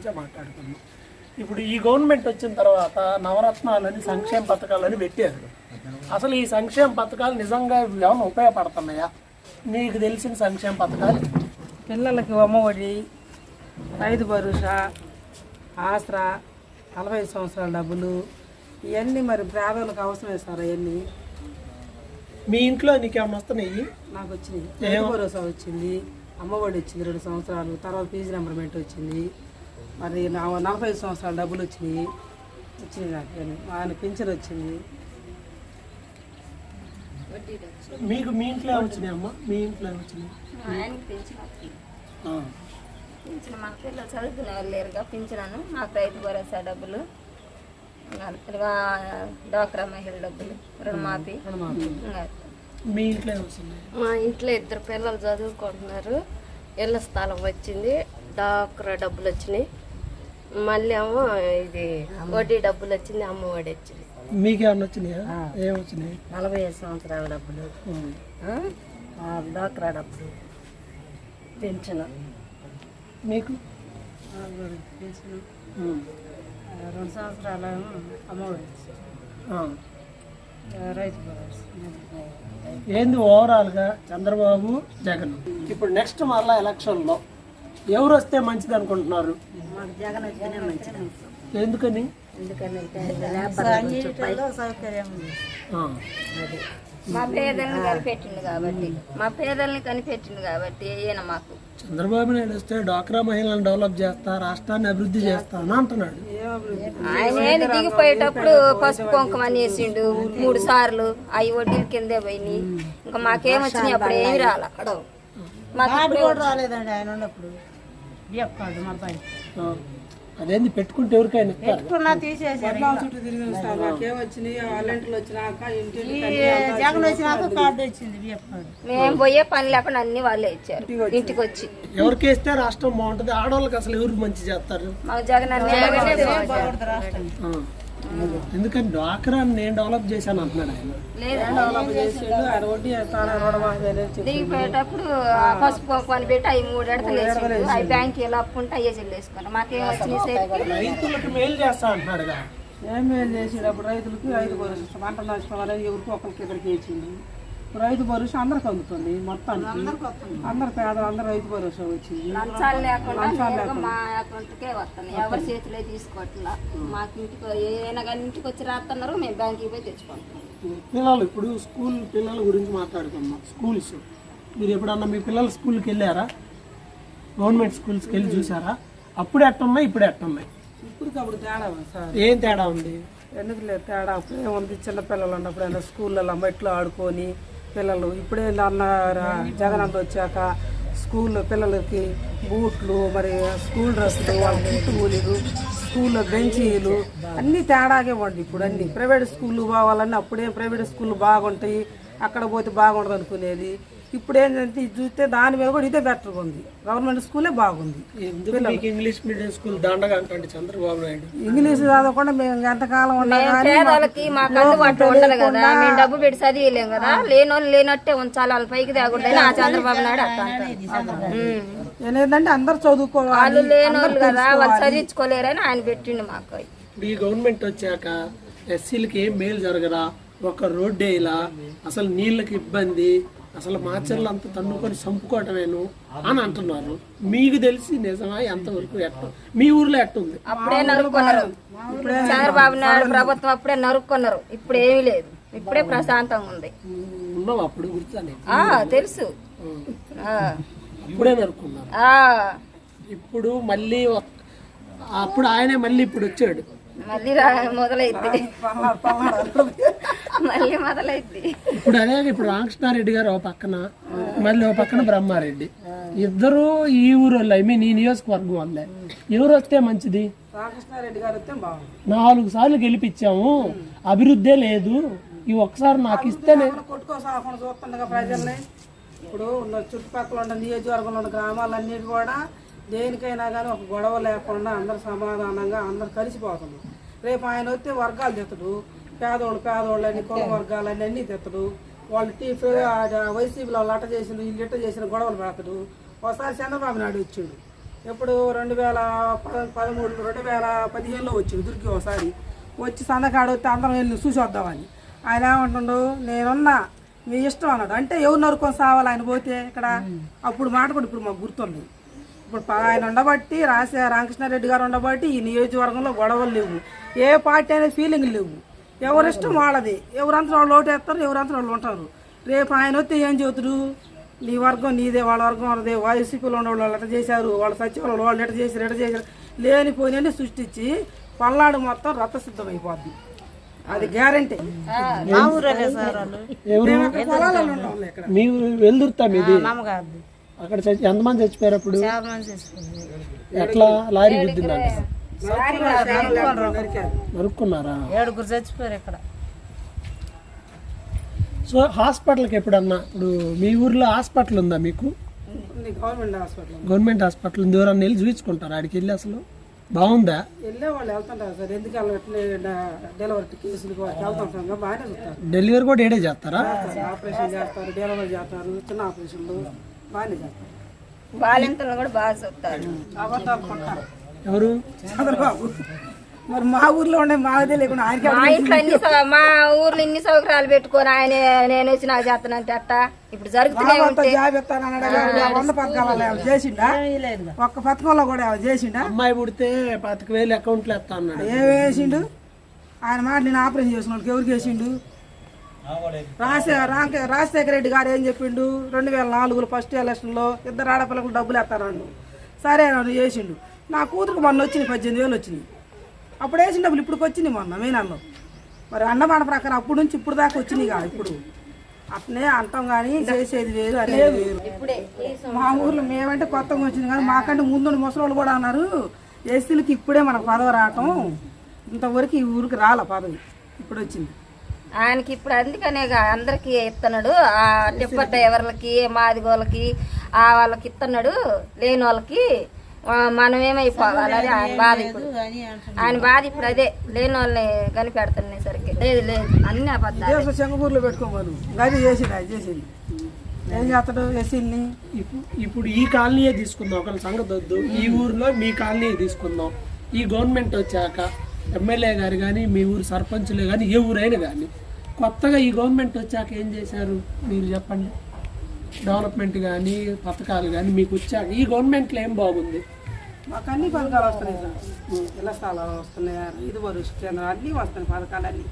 గురించే మాట్లాడుకుందాం ఇప్పుడు ఈ గవర్నమెంట్ వచ్చిన తర్వాత నవరత్నాలని సంక్షేమ పథకాలని పెట్టారు అసలు ఈ సంక్షేమ పథకాలు నిజంగా ఏమైనా ఉపయోగపడుతున్నాయా? నీకు తెలిసిన సంక్షేమ పథకాలు? పిల్లలకి అమ్మఒడి రైతు భరోసా ఆసరా నలభై సంవత్సరాల డబ్బులు ఇవన్నీ మరి పేదలకు అవసరమే సార్ అవన్నీ. మీ ఇంట్లో నీకేమైనా వస్తున్నాయి? నాకు వచ్చినాయి. రైతు భరోసా వచ్చింది. అమ్మఒడి వచ్చింది రెండు సంవత్సరాలు. తర్వాత ఫీజు నెంబర్మెంట్ వచ్చింది మరి నా నలభై ఐదు సంవత్సరాల డబ్బులు వచ్చినాయి. వచ్చినాయి నాకు ఆయన పింఛన్ వచ్చింది. మీకు మీ ఇంట్లో వచ్చినాయి అమ్మా? మీ ఇంట్లో వచ్చినాయి? పింఛన్ మా పిల్లలు చదువుకునే వాళ్ళు లేరుగా పింఛనను. నాకు రైతు భరోసా డబ్బులు. ఇంకా డ్వాక్రా మహిళ డబ్బులు. రుణమాఫీ. మీ ఇంట్లో వచ్చినాయి? మా ఇంట్లో ఇద్దరు పిల్లలు చదువుకుంటున్నారు. ఇళ్ళ స్థలం వచ్చింది. డాక్రా డబ్బులు వచ్చినాయి. మళ్ళీ ఏమో ఇది వడ్డీ డబ్బులు వచ్చింది అమ్మ వడ్డీ వచ్చింది. మీకేమైనా వచ్చినాయా? ఏం వచ్చినాయి? నలభై ఐదు సంవత్సరాల డబ్బులు. డాక్రా డబ్బులు. పెన్షన్. మీకు? పెన్షన్. రెండు సంవత్సరాల అమ్మఒడి ఆ. రైతు ఏంది ఓవరాల్గా చంద్రబాబు జగన్? ఇప్పుడు నెక్స్ట్ మళ్ళా ఎలక్షన్లో ఎవరు వస్తే మంచిది అనుకుంటున్నారు? ఎందుకని. మా పేదల్ని కనిపెట్టిండు కాబట్టి. మా పేదల్ని కనిపెట్టిండు కాబట్టి ఈయన మాకు. చంద్రబాబు నాయుడు వస్తే డాక్రా మహిళలను డెవలప్ చేస్తా రాష్ట్రాన్ని అభివృద్ధి చేస్తా అని అంటున్నాడు. ఆయన దిగిపోయేటప్పుడు పసుపు కుంకుమ అని వేసిండు మూడు సార్లు అవి వడ్డీల కిందే పోయినాయి. ఇంకా మాకేం వచ్చినాయి? అప్పుడు ఏమి రాల. మాకు ఇప్పుడే రాలేదండి ఆయన ఉన్నప్పుడు. మా అబ్బాయి. అదేంది పెట్టుకుంటే ఎవరికైనా ఇస్తారు? పెట్టుకున్నా తీసేసారు నాకేం వచ్చినాయి? వాలంటీర్లు వచ్చినాక ఇంటి జగన్ వచ్చినాక కార్డు వచ్చింది బియ్యం కార్డు మేము పోయే పని లేకుండా అన్ని వాళ్ళే ఇచ్చారు. ఇంటికి వచ్చి. ఎవరికి వేస్తే రాష్ట్రం బాగుంటుంది. ఆడవాళ్ళకి అసలు ఎవరు మంచి చేస్తారు? మాకు జగన్ ఎందుకని డ్వాక్రా నేను డెవలప్ చేశాను అంటున్నాడు ఆయన. దిగిపోయేటప్పుడు ఆ పసుపు కుంకుమ అని పెట్టి అవి మూడు ఎడతలు వేసిండు. అవి బ్యాంక్ ఇలా అప్పుంటే అయ్యే చెల్లేసుకున్నాం మాకేం రైతులకు మేలు చేస్తా అంటున్నాడుగా. ఏం మేలు చేసేటప్పుడు రైతులకి రైతు పంట నష్టం అనేది ఎవరికి ఒకరికి ఇద్దరికి ఇచ్చింది రైతు భరోసా అందరికి అందుతుంది మొత్తానికి. అందరు పేదలు అందరు రైతు భరోసా వచ్చింది. లంచాలు లేకుండా నేరుగా మా అకౌంట్కే వస్తున్నాయి. ఎవరి చేతిలో తీసుకోవట్లా. మాకు ఇంటికి ఏదైనా కానీ ఇంటికి వచ్చి రాస్తున్నారు మేము బ్యాంక్కి పోయి తెచ్చుకుంటున్నాం. పిల్లలు ఇప్పుడు స్కూల్ పిల్లల గురించి మాట్లాడుకుందాం స్కూల్స్. మీరు ఎప్పుడన్నా మీ పిల్లలు స్కూల్కి వెళ్ళారా? గవర్నమెంట్ స్కూల్స్కి వెళ్ళి చూసారా? అప్పుడు ఎట్టున్నాయి ఇప్పుడు ఎట్టున్నాయి ఇప్పటికప్పుడు తేడా ఉంది సార్. ఏం తేడా ఉంది? ఎందుకు లేదు తేడా అప్పుడు ఏముంది? చిన్న పిల్లలు ఉన్నప్పుడు అయినా స్కూళ్ళలో మట్లో ఆడుకొని పిల్లలు. ఇప్పుడే అన్న జగన్ అన్న వచ్చాక స్కూల్లో పిల్లలకి బూట్లు మరి స్కూల్ డ్రెస్సులు వాళ్ళ బుట్టు కూలీలు స్కూల్లో బెంచీలు అన్నీ తేడాగే ఉండి ఇప్పుడు అన్ని. ప్రైవేట్ స్కూళ్ళు బావాలన్నీ అప్పుడే ప్రైవేట్ స్కూళ్ళు బాగుంటాయి అక్కడ పోతే బాగుండదు అనుకునేది ఇప్పుడు ఏంటంటే ఇది చూస్తే దాని మీద కూడా ఇదే బెటర్గా ఉంది. గవర్నమెంట్ స్కూలే బాగుంది. మీకు ఇంగ్లీష్ మీడియం స్కూల్ దండగా అంటే చంద్రబాబు నాయుడు? ఇంగ్లీష్ చదవకుండా మేము ఎంతకాలం పేదలకి మాకు అందుబాటులో ఉండదు కదా. మేము డబ్బు పెట్టి చదివలేం కదా. లేని వాళ్ళు లేనట్టే ఉంచాలి. వాళ్ళ పైకి తేకూడదని ఆ చంద్రబాబు నాయుడు అట్లా. ఏంటంటే అందరు చదువుకోవాలి వాళ్ళు కదా వాళ్ళు చదివించుకోలేరని ఆయన పెట్టిండు మాకు. ఈ గవర్నమెంట్ వచ్చాక ఎస్సీలకి ఏం మేలు జరగరా? ఒక రోడ్డు వేయలా? అసలు నీళ్ళకి ఇబ్బంది? అసలు మాచర్లు అంత తన్నుకొని చంపుకోవటమేను అని అంటున్నారు. మీకు తెలిసి నిజమా? ఎంతవరకు ఎట్ట? మీ ఊర్లో ఎట్టుంది? అప్పుడే నరుక్కున్నారు. చంద్రబాబు నాయుడు ప్రభుత్వం అప్పుడే నరుక్కున్నారు. ఇప్పుడు ఏమీ లేదు. ఇప్పుడే ప్రశాంతంగా ఉంది. ఉన్నావు అప్పుడు గుర్తుంది ఆ తెలుసు. అప్పుడే నరుకున్నారు ఆ, ఇప్పుడు మళ్ళీ అప్పుడు ఆయనే మళ్ళీ ఇప్పుడు వచ్చాడు. మళ్ళీ రా మొదలైద్ది. మళ్ళీ మొదలైద్ది. ఇప్పుడు అదే ఇప్పుడు రామకృష్ణారెడ్డి గారు ఒక పక్కన మళ్ళీ ఒక పక్కన బ్రహ్మారెడ్డి. ఇద్దరు ఈ ఊరు వాళ్ళు ఐ మీన్ ఈ నియోజకవర్గం వాళ్ళే. ఎవరు వస్తే మంచిది? రామకృష్ణారెడ్డి గారు వస్తే బాగుంది నాలుగు సార్లు గెలిపించాము. అభివృద్ధే లేదు. ఈ ఒక్కసారి నాకు ఇస్తేనే ఇప్పుడు ఉన్న చుట్టుపక్కల ఉన్న నియోజకవర్గంలో ఉన్న గ్రామాలన్నిటి కూడా దేనికైనా కానీ ఒక గొడవ లేకుండా అందరు సమాధానంగా అందరు కలిసిపోతున్నారు రేపు ఆయన వస్తే వర్గాలు తెత్తడు. పేదోళ్ళు పేదోళ్ళని కుల వర్గాలని అన్నీ తెత్తడు. వాళ్ళు టీ వైసీపీలో వాళ్ళు అట్ట చేసిన వీళ్ళు ఇట్ట చేసిన గొడవలు పెడతాడు. ఒకసారి చంద్రబాబు నాయుడు వచ్చాడు. ఎప్పుడు రెండు వేల పద పదమూడు రెండు వేల పదిహేనులో వచ్చింది దుర్గి ఒకసారి. వచ్చి సందకాడు వస్తే అందరం వెళ్ళి చూసి వద్దామని ఆయన ఏమంటుండు? నేనున్నా మీ ఇష్టం అన్నాడు. అంటే ఎవరు నరుకొని సావాలి ఆయన పోతే ఇక్కడ? అప్పుడు మాట కూడా ఇప్పుడు మాకు గుర్తుంది ఇప్పుడు ఆయన ఉండబట్టి రాసే రామకృష్ణారెడ్డి గారు ఉండబట్టి ఈ నియోజకవర్గంలో గొడవలు లేవు. ఏ పార్టీ అనేది ఫీలింగ్ లేవు. ఎవరిష్టం వాళ్ళది. ఎవరంతా వాళ్ళు ఓటేస్తారు ఎవరంతా వాళ్ళు ఉంటారు. రేపు ఆయన వస్తే ఏం చెబుతాడు నీ వర్గం నీదే వాళ్ళ వర్గం వాళ్ళదే. వైసీపీలో ఉన్న వాళ్ళు ఎట్లా చేశారు. వాళ్ళ సచివాలయం వాళ్ళు ఎట్లా చేశారు ఎట్లా చేశారు. లేనిపోయినని సృష్టించి పల్నాడు మొత్తం రథసిద్ధం అయిపోద్ది అది గ్యారంటీ మీ మీది? అక్కడ చచ్చి- ఎంతమంది చచ్చిపోయారు. అప్పుడు ఎట్లా? లారీ గుద్దిందంట. నరుక్కున్నారా? ఏడుగురు చచ్చిపోయారు ఇక్కడ. సో హాస్పిటల్కి ఎప్పుడన్నా? ఇప్పుడు మీ ఊర్లో హాస్పిటల్ ఉందా మీకు? ఉంది గవర్నమెంట్ హాస్పిటల్ గవర్నమెంట్ హాస్పిటల్ ఉంది. ఎవరన్నా వెళ్ళి చూపించుకుంటారా? ఆడికి వెళ్ళి అసలు? బాగుందా? వెళ్ళే వాళ్ళు వెళ్తుంటారు సార్. ఎందుకు వెళ్ళట్లే? డెలివరీ కేసులు వెళ్తుంటాం బాగానే చూస్తారు. డెలివరీ కూడా ఏడే చేస్తారా. ఆపరేషన్ చేస్తారు డెలివరీ చేస్తారు చిన్న ఆపరేషన్లు. బాగానే చేస్తారు బాలింతలను కూడా బాగా చూస్తారు ఎవరు? చంద్రబాబు. మరి మా ఊర్లో ఉండే మాకు తెలియకుండా ఆయనకి మా ఇంట్లో అన్ని సౌ- మా ఊర్లో ఇన్ని సౌకర్యాలు పెట్టుకొని ఆయన నేను వచ్చి నాకు చేస్తానంటే అట్ట? ఇప్పుడు జరుగుతూనే జాబ్ ఇస్తానన్నాడు కదా, వంద పథకాలలో ఏమైనా చేసిండా? ఒక్క పథకంలో కూడా ఏమైనా చేసిండా? అమ్మాయి పుడితే పాతిక వేలు అకౌంట్లో వేస్తా అన్నాడు. ఏం వేసిండు ఆయన మాట నేను ఆపరేషన్ చేసిన వాళ్ళకి ఎవరికి వేసిండు రాజశే రాజశేఖర రెడ్డి గారు ఏం చెప్పిండు? రెండు వేల నాలుగులో ఫస్ట్ ఎలక్షన్లో ఇద్దరు ఆడపిల్లలకు డబ్బులు ఎత్తానండు సరే నన్ను చేసిండు. నా కూతురుకు మొన్న వచ్చింది పద్దెనిమిది వేలు వచ్చింది అప్పుడు వేసిన డబ్బులు ఇప్పుడు వచ్చింది మొన్న మెయినల్లో మరి అన్నమాట ప్రకారం అప్పుడు నుంచి ఇప్పుడు దాకా వచ్చినాయి కాదు ఇప్పుడు. అట్నే అంటాం కానీ చేసేది వేరు అనేది వేరు. మా ఊర్లో మేమంటే కొత్తగా వచ్చింది కానీ మాకంటే ముందు ముసలి వాళ్ళు కూడా అన్నారు ఎస్సీలకి ఇప్పుడే మనకు పదవి రావటం. ఇంతవరకు ఈ ఊరికి రాల పదవి. ఇప్పుడు వచ్చింది. ఆయనకి ఇప్పుడు అందుకనే అందరికి ఇస్తున్నాడు ఆ టిప్పర్ డ్రైవర్లకి మాదిగోళ్ళకి ఆ వాళ్ళకి ఇస్తున్నాడు లేని వాళ్ళకి మనం ఏమైపోవాలని ఆయన బాధ ఇప్పుడు. ఆయన బాధ ఇప్పుడు అదే. లేని వాళ్ళని కనిపెడుతున్నాయి సరికి లేదు లేదు. అన్ని అబద్ధాలు. దేశ శంగపూర్లో పెట్టుకోమను. గది చేసింది అది చేసింది ఏం చేస్తాడు ఎస్సీల్ని ఇప్పుడు ఇప్పుడు ఈ కాలనీయే తీసుకుందాం. ఒకళ్ళ సంగతి వద్దు. ఈ ఊర్లో మీ కాలనీ తీసుకుందాం. ఈ గవర్నమెంట్ వచ్చాక ఎమ్మెల్యే గారు కానీ మీ ఊరు సర్పంచులే కానీ ఏ ఊరైనా కానీ కొత్తగా ఈ గవర్నమెంట్ వచ్చాక ఏం చేశారు? మీరు చెప్పండి. డెవలప్మెంట్ కానీ పథకాలు కానీ మీకు వచ్చాక ఈ గవర్నమెంట్లో ఏం బాగుంది? మాకు అన్ని పథకాలు వస్తున్నాయి సార్. ఇళ్ళ స్థలాలు వస్తున్నాయి? ఇది వరుస కేంద్రం అన్నీ వస్తున్నాయి పథకాలు అన్నీ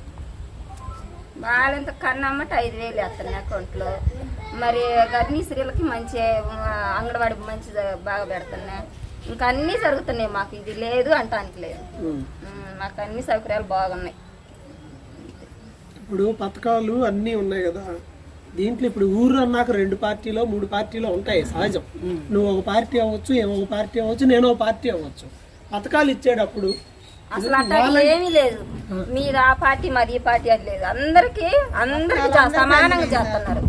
వాళ్ళంత కన్నమ్మట ఐదు వేలు వేస్తున్నాయి అకౌంట్లో. మరి గర్భిణీ స్త్రీలకి మంచి ఆ, అంగన్వాడి మంచి బాగా పెడుతున్నాయి. ఇంకా అన్నీ జరుగుతున్నాయి మాకు. ఇది లేదు అంటానికి లేదు. మాకు అన్ని సౌకర్యాలు బాగున్నాయి. ఇప్పుడు పథకాలు అన్నీ ఉన్నాయి కదా. దీంట్లో ఇప్పుడు ఊరు అన్నాక రెండు పార్టీలో మూడు పార్టీలో ఉంటాయి సహజం. నువ్వు ఒక పార్టీ అవ్వచ్చు ఏమో ఒక పార్టీ అవ్వచ్చు నేను ఒక పార్టీ అవ్వచ్చు. పథకాలు ఇచ్చేటప్పుడు అసలు అట్లా ఏమీ లేదు. మీరు ఆ పార్టీ మాది ఈ పార్టీ అది లేదు. అందరికి అందరికి సమానంగా చేస్తున్నారు.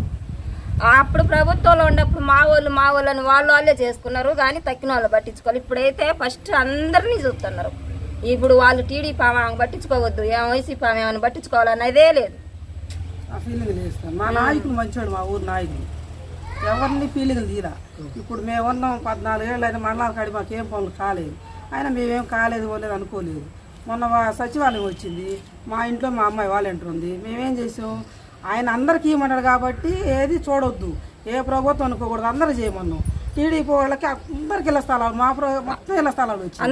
అప్పుడు ప్రభుత్వంలో ఉన్నప్పుడు మా వాళ్ళు మా వాళ్ళని వాళ్ళు వాళ్ళే చేసుకున్నారు. కానీ తక్కిన వాళ్ళు పట్టించుకోవాలి. ఇప్పుడైతే ఫస్ట్ అందరినీ చూస్తున్నారు. ఇప్పుడు వాళ్ళు టీడీపీ ఆమె పట్టించుకోవద్దు. ఏం వైసీపీ ఆమె ఏమైనా పట్టించుకోవాలనేదే లేదు. ఆ ఫీలింగ్ చేస్తాను మా నాయకులు మంచివాడు మా ఊరు నాయకులు ఎవరిని ఫీలింగ్ తీరా? ఇప్పుడు మేము ఉన్నాం పద్నాలుగేళ్ళు అయినా మండలాల కాడి మాకు ఏం పనులు కాలేదు. అయినా మేమేం కాలేదు పోలేదు అనుకోలేదు. మొన్న వా- సచివాలయం వచ్చింది. మా ఇంట్లో మా అమ్మాయి వాలంటీర్ ఉంది. మేమేం చేసాం? ఆయన అందరికీ ఇవ్వమన్నాడు కాబట్టి ఏది చూడొద్దు. ఏ ప్రభుత్వం అనుకోకూడదు. అందరూ చేయమన్నాం. టీడీపీ వాళ్ళకి అందరికి ఇళ్ళ స్థలాలు మా మొత్తం ఇళ్ళ స్థలాలు వచ్చాయి.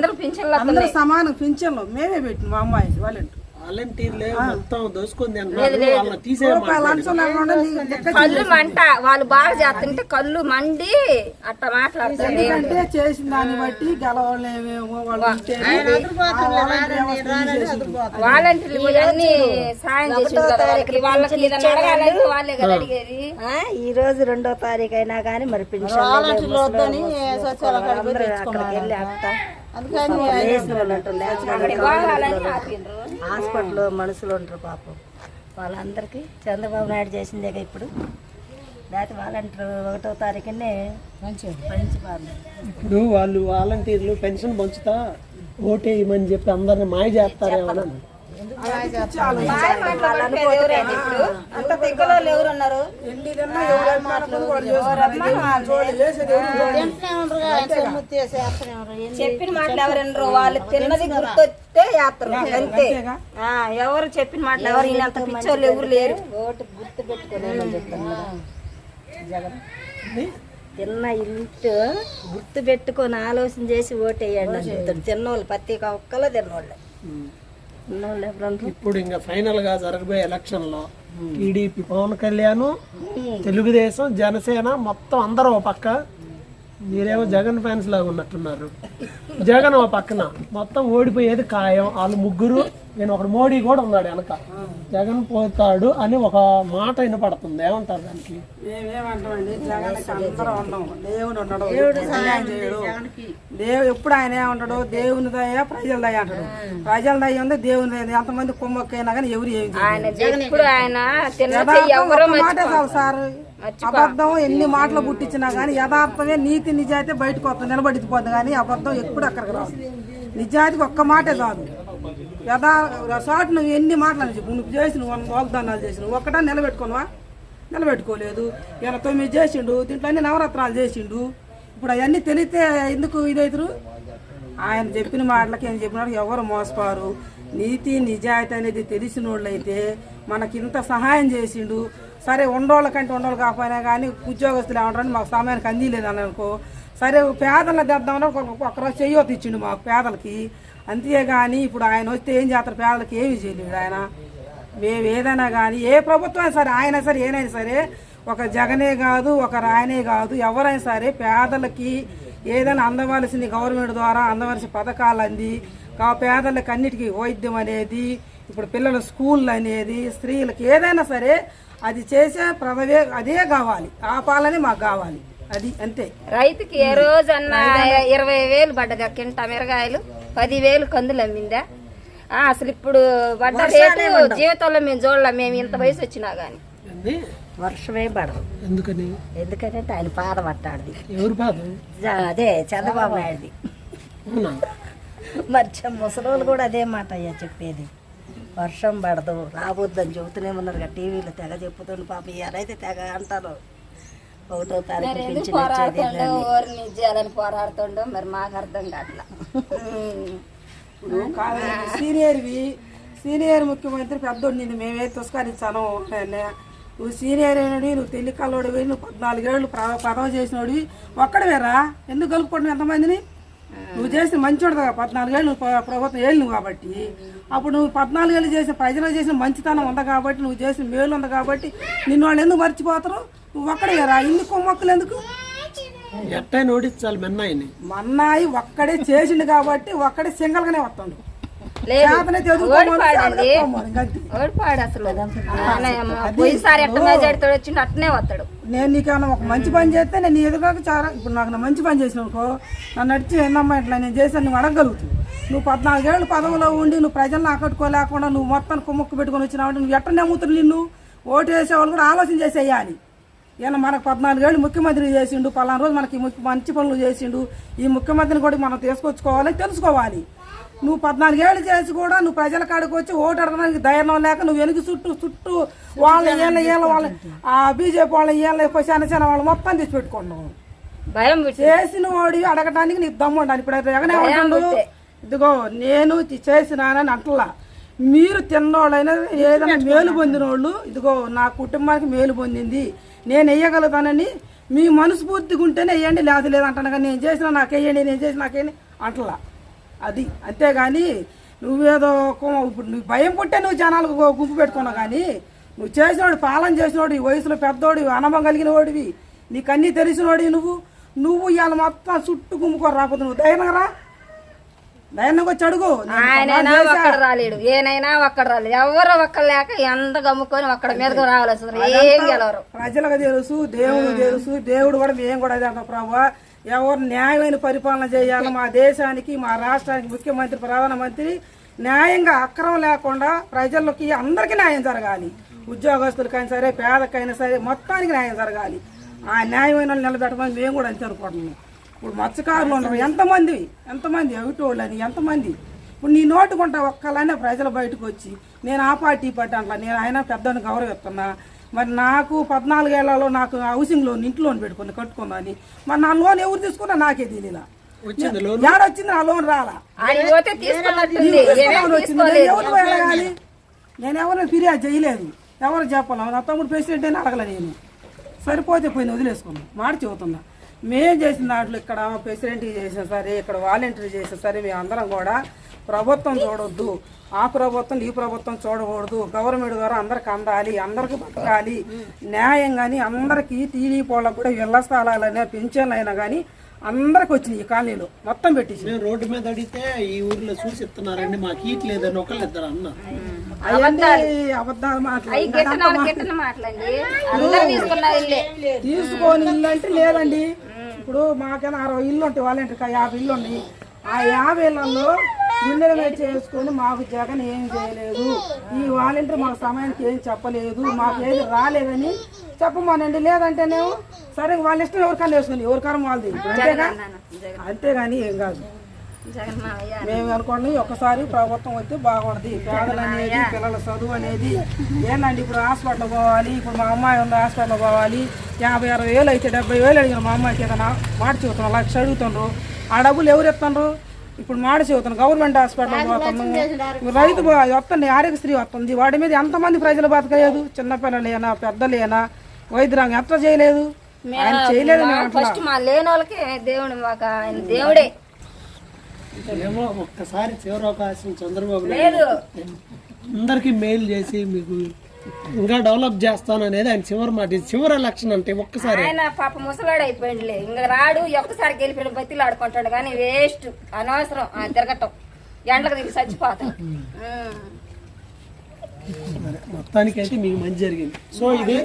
అందరూ సమానం పింఛన్లు మేమే పెట్టిన మా అమ్మాయికి వాలంటీర్ వాలంటీర్లే మొత్తం దోసుకుంది కళ్ళు మంట వాళ్ళు బాగా చేస్తుంటే కళ్ళు మండి అట్ట మాట్లాడుతుంది అంటే చేసిన దాన్ని బట్టి గెలవలేమేమో. వాలంటీర్లు సాయం వాళ్ళకి అడగాలంటే వాళ్ళే కదా అడిగేది. ఆ, ఈ రోజు రెండో తారీఖు అయినా కానీ మరి పెన్షన్ అక్కడికి వెళ్ళి అత్త. లేచిన హాస్పిటల్లో మనుషులు ఉంటారు పాపం. వాళ్ళందరికీ చంద్రబాబు నాయుడు చేసిందే ఇప్పుడు. లేకపోతే వాలంటీర్ ఒకటో తారీఖునే ఇప్పుడు వాళ్ళు వాలంటీర్లు పెన్షన్ పంచుతా ఓటేయమని చెప్పి అందరిని మాయ చేస్తారేమో అని. అంత దగ్గర ఎవరు ఉన్నారు ఎవరు మాటలు ఎవరు? చెప్పిన మాటలు ఎవరెనరు వాళ్ళు తిన్నది గుర్తొస్తే యాత్ర అంతే. ఎవరు చెప్పిన మాటలు ఎవరు ఈయనంత పిచ్చోళ్ళు ఎవరు లేరు. ఓటు గుర్తు జగన్. తిన్న ఇంటి గుర్తు పెట్టుకొని ఆలోచన చేసి ఓటేయండి తిన్నోళ్ళు ప్రతి ఒక్కలో తిన్నోళ్ళే. ఎవరు ఇప్పుడు ఇంకా ఫైనల్గా జరగబోయే ఎలక్షన్లో టీడీపీ పవన్ కళ్యాణ్ తెలుగుదేశం జనసేన మొత్తం అందరూ ఒక పక్క. మీరేమో జగన్ ఫ్యాన్స్ లాగా ఉన్నట్టున్నారు. జగన్ ఒక పక్కన మొత్తం ఓడిపోయేది ఖాయం. వాళ్ళు ముగ్గురు నేను ఒకడు మోడీ కూడా ఉన్నాడు వెనక. జగన్ పోతాడు అని ఒక మాట వినపడుతుంది. ఏమంటారు దానికి? మేమేమంటామండి దేవుడు ఎప్పుడు ఆయన ఏమంటాడు దేవుని దయ ప్రజల దయ అంటాడు. ప్రజల దయ ఉంది దేవుని దయ. ఎంతమంది కుమ్మక్కైనా కానీ ఎవరు ఏం చేయరు. ఆయన ఎప్పుడు ఆయన తిన్న చెయ్యి యథార్థం ఎవరో ఒక్క మాటే చాలు సార్. అబద్ధం ఎన్ని మాటలు పుట్టించినా కానీ యథార్థమే నీతి నిజాయితీ బయటకు వస్తుంది నిలబడిపోద్ది కానీ అబద్ధం ఎప్పుడు అక్కడికి రాదు. నిజాయితీకి ఒక్క మాటే కాదు యథా సాటి నువ్వు ఎన్ని మాటలు అని చెప్పు. నువ్వు చేసి నువ్వు వాగ్దానాలు చేసి నువ్వు ఒక్కటా నిలబెట్టుకోనువా నిలబెట్టుకోలేదు. ఇలా తొమ్మిది చేసిండు దీంట్లో అన్ని నవరత్నాలు చేసిండు. ఇప్పుడు అవన్నీ తెలిస్తే ఎందుకు ఇదైతురు ఆయన చెప్పిన మాటలకి ఆయన చెప్పినట్టు ఎవరు మోసపారు? నీతి నిజాయితీ అనేది తెలిసిన వాళ్ళైతే మనకి ఇంత సహాయం చేసిండు. సరే ఉండోళ్ళ కంటే ఉండోళ్ళు కాకపోయినా కానీ ఉద్యోగస్తులు ఏమంటారని మాకు సమయానికి అందిలేదు అని అనుకో సరే పేదలను తెద్దామని ఒక ఒకరోజు చెయ్యొద్దు ఇచ్చిండు మాకు పేదలకి. అంతేగాని ఇప్పుడు ఆయన వస్తే ఏం చేస్తారు? పేదలకి ఏమి చేయలేడు ఆయన. మేము ఏదైనా కానీ ఏ ప్రభుత్వం సరే ఆయన సరే ఏనైనా సరే ఒక జగనే కాదు ఒక రాయనే కాదు ఎవరైనా సరే పేదలకి ఏదైనా అందవలసింది గవర్నమెంట్ ద్వారా అందవలసిన పథకాలు అంది కా పేదలకు అన్నిటికీ వైద్యం అనేది ఇప్పుడు పిల్లల స్కూల్ అనేది స్త్రీలకు ఏదైనా సరే అది చేసే ప్రథమే అదే కావాలి. ఆ పాలనే మాకు కావాలి. అది అంతే. రైతుకి ఏ రోజన్నా ఇరవై వేలు పడ్డగా కింట మిరగాయలు? పదివేలు కందులు అమ్మిందా? ఆ, అసలు ఇప్పుడు పడ్డ రేటు జీవితంలో మేము చూడలేం. మేము ఇంత వయసు వచ్చినా గానీ. ఏంది? వర్షమే పడదు. ఎందుకని? ఎందుకంటే ఆయన పాద పట్టాడిది. ఎవరు బాధ అదే చంద్రబాబు నాయుడుది. అవునా? మరి చ- ముసలోళ్ళు కూడా అదే మాట అయ్యా చెప్పేది. వర్షం పడదు రాబోద్దని చెబుతూనే ఉన్నారు కదా టీవీలో తెగ చెప్పుతుంది పాప ఎవరైతే తెగ అంటారు. ఒకటో తారీఖు పోరాడుతుండో ఓరిని చేయాలని పోరాడుతుండో మరి మాకు అర్థం కాదు సీనియర్వి సీనియర్ ముఖ్యమంత్రి పెద్దోడు నిన్ను మేమే తుస్కరించాను. నువ్వు సీనియర్ అయినవి నువ్వు తెల్లి కల్లోడివి నువ్వు పద్నాలుగేళ్ళు ప్ర- పదవి చేసినోడివి ఒక్కడవేరా? ఎందుకు కలుపుకోవడం ఎంతమందిని? నువ్వు చేసిన మంచోడు కదా పద్నాలుగేళ్ళు నువ్వు ప్ర- ప్రభుత్వం ఏళ్ళు నువ్వు కాబట్టి. అప్పుడు నువ్వు పద్నాలుగేళ్ళు చేసిన ప్రజలకు చేసిన మంచితనం ఉంది కాబట్టి నువ్వు చేసిన మేలు ఉంది కాబట్టి నిన్ను వాళ్ళు ఎందుకు మర్చిపోతారు? నువ్వు ఒక్కడేరా ఇన్ని కొమ్మక్కులు ఎందుకు? ఎట్టైనా ఓడించాలి మెన్నాయిని? మన్నాయి ఒక్కడే చేసిండు కాబట్టి ఒక్కడే సింగల్ గానే వస్తాడు. ఓడిపాడు అసలు? ఆయన పోయినసారి ఎట్ట మెజారిటీ వచ్చిండు అట్నే వస్తాడు. నేను నీకేమన్నా ఒక మంచి పని చేస్తే నేను ఎదురుగా చాలా ఇప్పుడు నాకు నా మంచి పని చేసిన అనుకో నన్ను నడిచి ఏందమ్మా ఇట్లా నేను చేశాను నువ్వు అడగలుగుతావు నువ్వు పద్నాలుగేళ్ళు పదవిలో ఉండి నువ్వు ప్రజలను ఆకట్టుకోలేకుండా నువ్వు మొత్తం కుమ్మక్కు పెట్టుకొని వచ్చినావు నువ్వు ఎట్ట నమ్ముతున్నావు నిన్ను? ఓటు వేసేవాళ్ళు కూడా ఆలోచన చేసేయాలి. ఈయన మనకు పద్నాలుగేళ్ళు ముఖ్యమంత్రి చేసిండు పలానా రోజు మనకి మంచి పనులు చేసిండు. ఈ ముఖ్యమంత్రిని కూడా మనం తీసుకొచ్చుకోవాలి తెలుసుకోవాలి. నువ్వు పద్నాలుగేళ్ళు చేసి కూడా నువ్వు ప్రజల కాడికి వచ్చి ఓటు అడగడానికి ధైర్యం లేక నువ్వు వెనుక చుట్టూ చుట్టూ వాళ్ళ ఏళ్ళ ఏళ్ళ వాళ్ళ ఆ బీజేపీ వాళ్ళ ఏళ్ళ చిన్న వాళ్ళు మొత్తం తెచ్చి పెట్టుకున్నావు. భయం చేసిన వాడి అడగటానికి నీకు దమ్ము ఉండాలి. ఇప్పుడు జగన్ ఏమంటుండు ఇదిగో నేను చేసినానని అంటలా. మీరు తిన్నోళ్ళైనా ఏదైనా మేలు పొందిన వాళ్ళు ఇదిగో నా కుటుంబానికి మేలు పొందింది. నేను వేయగలుగుతానని మీ మనస్ఫూర్తిగా ఉంటేనే వేయండి లేదు లేదంటాను కానీ నేను చేసిన నాకు వేయండి నేను చేసిన నాకేయండి అంటలా. అది అంతేగాని నువ్వేదో కో- ఇప్పుడు నువ్వు భయం పుట్టే నువ్వు జనాలకు గుంపు పెట్టుకున్నావు కానీ నువ్వు చేసినోడు పాలన చేసినోడు ఈ వయసులో పెద్దోడు అనుభవం కలిగిన వాడివి నీకు అన్నీ తెలిసినోడి నువ్వు. నువ్వు ఇవాళ మొత్తం చుట్టూ గుమ్ముకోరు రాకపోతే నువ్వు ధైర్యంగా రా. అడుగు. రాలేడు. ఏనైనా ఒక్కడ రాలేదు. ఎవరు ఒక్కడ లేక ఎంత గమ్ముకొని ఒక్కడ మీదకు రావాల్సి వస్తుంది. ఏం గెలవరు? ప్రజలకు తెలుసు దేవుడు తెలుసు దేవుడు కూడా మేము కూడా అదే అంటాం ప్రభు. ఎవరు న్యాయమైన పరిపాలన చేయాలి మా దేశానికి మా రాష్ట్రానికి ముఖ్యమంత్రి ప్రధానమంత్రి న్యాయంగా అక్రమం లేకుండా ప్రజలకి అందరికీ న్యాయం జరగాలి. ఉద్యోగస్తులకైనా సరే పేదకైనా సరే మొత్తానికి న్యాయం జరగాలి. ఆ న్యాయమైన వాళ్ళు నిలబెట్టమని మేము కూడా అంతే అనుకుంటున్నాం. ఇప్పుడు మత్స్యకారులు ఉన్నారు ఎంతమంది? ఎంతమంది? అవిటోళ్ళని ఎంతమంది? ఇప్పుడు నీ నోటుకుంట ఒక్కలైనా ప్రజలు బయటకు వచ్చి నేను ఆ పార్టీ పార్టీ అంటా నేను ఆయన పెద్దని గౌరవిస్తున్నా మరి నాకు పద్నాలుగేళ్ళలో నాకు హౌసింగ్ లోన్ ఇంట్లో లోన్ పెట్టుకుని కట్టుకున్నాని మరి నా లోన్ ఎవరు తీసుకున్నా నాకే తెలియలా వచ్చింది లోన్? ఏడొచ్చింది నా లోన్ రాలా. ఎవరు వెళ్ళగాలి నేను ఎవరిని ఫిర్యాదు చేయలేదు. ఎవరు చెప్పాలి? నా తమ్ముడు ప్రెసిడెంట్ అని అడగలే నేను. సరిపోతే పోయింది వదిలేసుకున్నాం మాట చెబుతున్నా. మేము చేసిన దాంట్లో ఇక్కడ ప్రెసిడెంట్ చేసిన సరే ఇక్కడ వాలంటీర్ చేసిన సరే మేము అందరం కూడా ప్రభుత్వం చూడొద్దు. ఆ ప్రభుత్వం ఈ ప్రభుత్వం చూడకూడదు. గవర్నమెంట్ ద్వారా అందరికి అందాలి అందరికి బతకాలి. న్యాయం కానీ అందరికీ టీడీ పోళ్ళకు కూడా ఇళ్ళ స్థలాలైనా పెన్షన్లు అయినా కానీ అందరికి వచ్చినాయి ఈ కాలనీలో. మొత్తం పెట్టించి మేము రోడ్డు మీద అడిగితే ఈ ఊర్లో చూసి ఇస్తున్నారండి మాకు హీట్ లేదని ఒకళ్ళు ఇద్దరు అన్నారు. అవన్నీ అబద్ధాలు మాట్లాడి. తీసుకొని ఇల్లు అంటే లేదండి. ఇప్పుడు మాకైనా అరవై ఇల్లు ఉంటాయి వాళ్ళంటే యాభై ఇల్లు ఉన్నాయి. ఆ యాభై ఇళ్ళలో గుండెల చేసుకొని మాకు జగన్ ఏం చేయలేదు. ఈ వాలంటీర్ మాకు సమయానికి ఏం చెప్పలేదు. మాకు ఏది రాలేదని చెప్పమానండి. లేదంటేనేమో సరే వాళ్ళ ఇష్టం ఎవరికన్నా వేసుకుని ఎవరికన్నా వాళ్ళది. అంతేగా? అంతేగాని ఏం కాదు. మేము అనుకోండి ఒకసారి ప్రభుత్వం వస్తే బాగుంటుంది పేదలు అనేది పిల్లల చదువు అనేది ఏంటండి ఇప్పుడు హాస్పిటల్ పోవాలి ఇప్పుడు మా అమ్మాయి ఉంది హాస్పిటల్ పోవాలి. యాభై అరవై వేలు అయితే డెబ్బై వేలు అడిగిన మా అమ్మాయికి ఏదైనా మాట చెబుతున్నాం లక్ష అడుగుతుండ్రు ఆ డబ్బులు ఎవరు ఎత్తుండ్రు ఇప్పుడు మాట చెబుతున్నాం గవర్నమెంట్ హాస్పిటల్ పోతున్నాము. రైతు వస్తుంది ఆరోగ్యశ్రీ వస్తుంది. వాడి మీద ఎంతమంది ప్రజలు బతకలేదు? చిన్నపిల్లలేనా పెద్దలేనా? వైద్యురాంగం ఎట్లా చేయలేదు? ఆయన చేయలేదు. ఫస్ట్ మా లేని వాళ్ళకి దేవుడు మాకు ఆయన దేవుడే. ఏమో ఒక్కసారి చివరి అవకాశం చంద్రబాబు నాయుడు లేదు. అందరికీ మెయిల్ చేసి మీకు ఇంకా డెవలప్ చేస్తాను అనేది ఆయన చివరి మాట. ఇది చివరి ఎలక్షన్ అంటే ఒక్కసారి. ఆయన పాప ముసలాడు అయిపోయిందిలే. ఇంకా రాడు ఒక్కసారి గెలిపిన బతిలు ఆడుకుంటాడు కానీ వేస్ట్. అనవసరం. ఆయన తిరగటం. ఎండకు తిరిగి చచ్చిపోతాం. మొత్తానికి అయితే మీకు మంచి జరిగింది. సో ఇది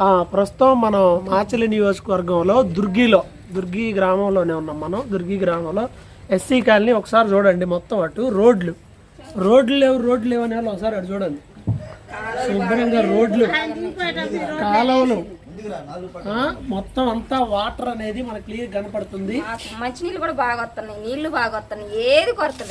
ఆ, ప్రస్తుతం మనం మాచలి నియోజకవర్గంలో దుర్గిలో దుర్గి గ్రామంలోనే ఉన్నాం మనం. దుర్గి గ్రామంలో ఎస్సీ కాలనీ ఒకసారి చూడండి మొత్తం అటు రోడ్లు. రోడ్లు లేవు రోడ్లు లేవు అనే వాళ్ళు ఒకసారి అటు చూడండి. శుభ్రంగా రోడ్లు. కాలువలు. మొత్తం అంతా వాటర్ అనేది మనకు క్లియర్ కనపడుతుంది. మాకు మంచినీళ్ళు కూడా బాగా వస్తున్నాయి. నీళ్ళు బాగా వస్తున్నాయి. ఏది కొరత